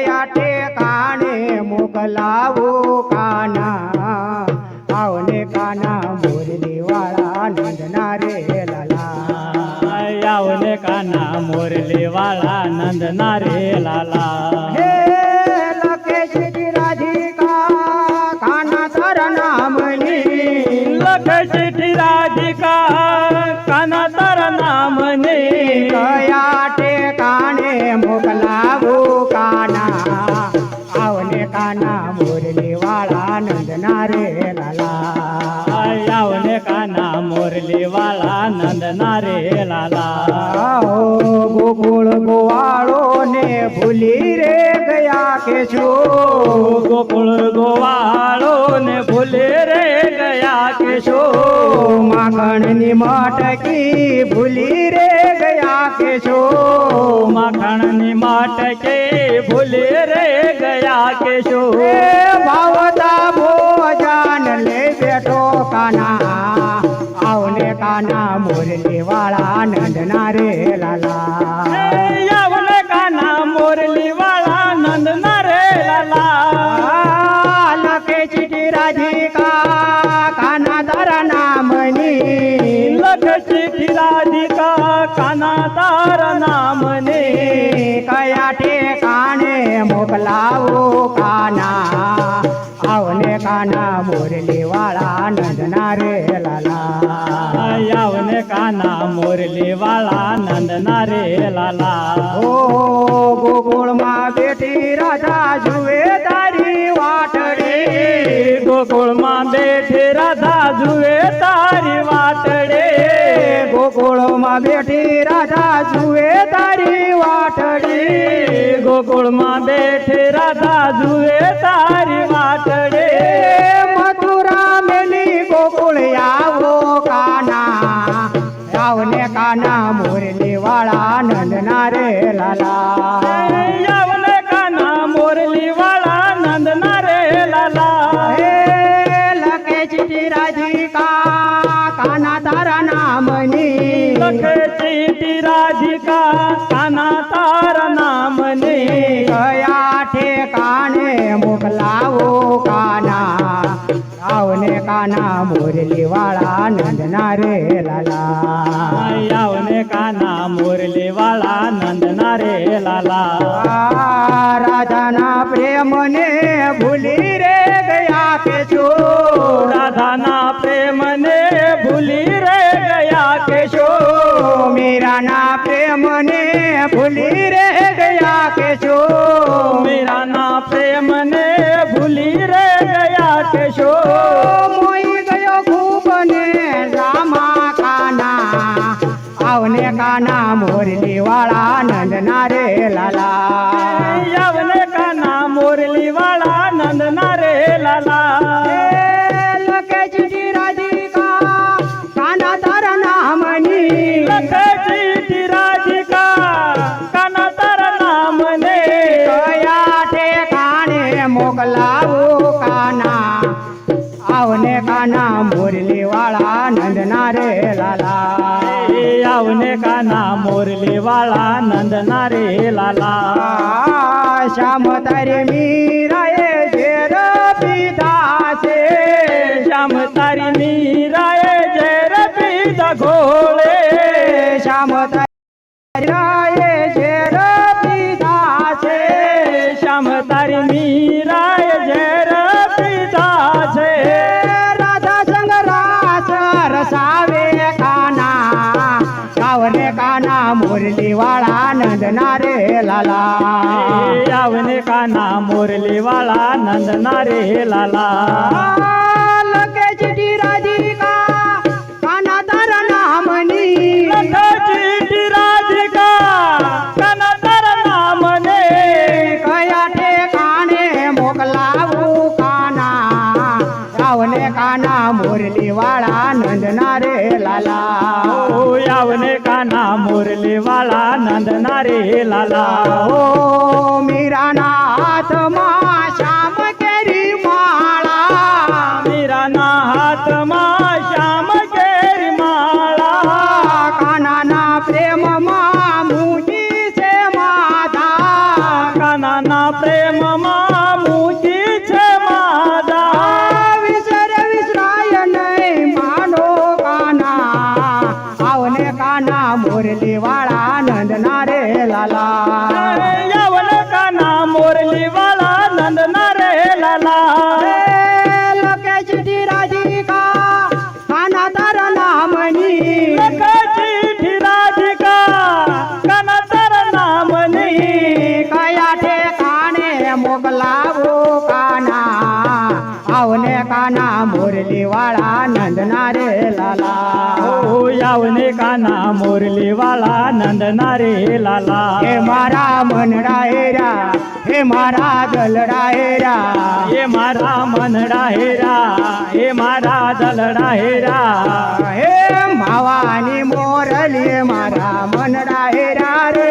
કયા ઠેકાણે મોકલાવું કાના? આવને કાના મુરલી વાળા નંદના રે લાલા. આવને કાના મોરલી વાળા નંદના રે લાલા. મોરલી વાળા નંદના રે લાલા ગોકુળ ગોવાળો ને ભૂલી રે ગયા કે છો? ગોકુળ ગોવાળો ને ભૂલી રે ગયા કે છો? માખણની મટકી ભૂલી રે ગયા કે છો? માખણની માટકે ભૂલી રે ગયા કે છો? ભાવતા ભોજન લે બેઠો કાના. આવને કાના મુરલી વાળા નંદના રે લાલા આવને કાના મોરલી વાળા નંદના રે લાલા લખે ચીટી રાધિકા કાના તારા નામની લખ ચિઠ્ઠી રાધિકા કાના તારા નામને કયા ઠેકાણે મોકલાવો કાના આવને કાના વાળા નંદના રે લાલા. ઓ ગોકુળમાં બેઠી રાધા જુએ તારી વાટડી. ગોકુળમાં બેઠી રાધા જુએ તારી વાટડે. ગોકુળમાં બેઠી રાધા જુએ તારી વાટડી. ગોકુળમાં બેઠી રાધા જુએ તારી વાટડે. મોકલાવો કાના આવને કાના મોરલી વાળા નંદના રે લાલા. આવને કાના મોરલી વાળા નંદના રે લાલા. રાધાના પ્રેમને ભૂલી રે ગયા કે છો? રાધાના પ્રેમને ભૂલી રે ગયા કે છો? મીરાના પ્રેમને ભૂલી રે ગયા કે છો? મીરાના પ્રેમને વાળા નંદના રે લાલા. શ્યામ તારી મીરાએ ઝેર પીધા છે. શ્યામ તારી મીરાએ ઝેર પીધા ઘોળે. શ્યામ તારી કાવને કાના મુરલી વાળા નંદના રે લાલા. આવને કાના મોરલી વાળા નંદના રે લાલા. काना मोरली वाळा नंदनारे लाला. ओ यावने काना मोरली वाळा नंदनारे लाला. ओ मीरानाथ मा माश्याम केरी माळा. मीरानाथ मा माश्याम केरी माळा. कानाना प्रेम मा मुनी से माता. कानाना प्रेम લાલા ઓ યવને કાના મોરલી વાળા નંદના રે લાલા હે મારા મનડા હેરા હે મારા દલડા હેરા એ મારા મનડા હેરા એ મારા દલડા હેરા હે માવાની મોરલી મારા મનડા હેરા રે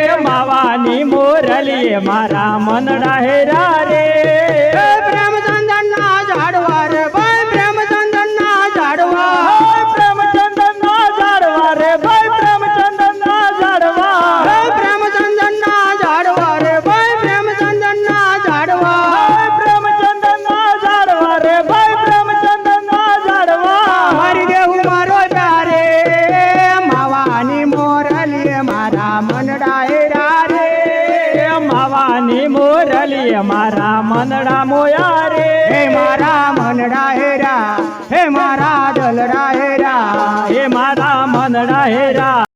એ માવાની મોરલી એ મારા મનડા મોયા રે. હે મારા મનડા હેરા હે મારા દલડા હેરા. હે મારા મનડા હેરા.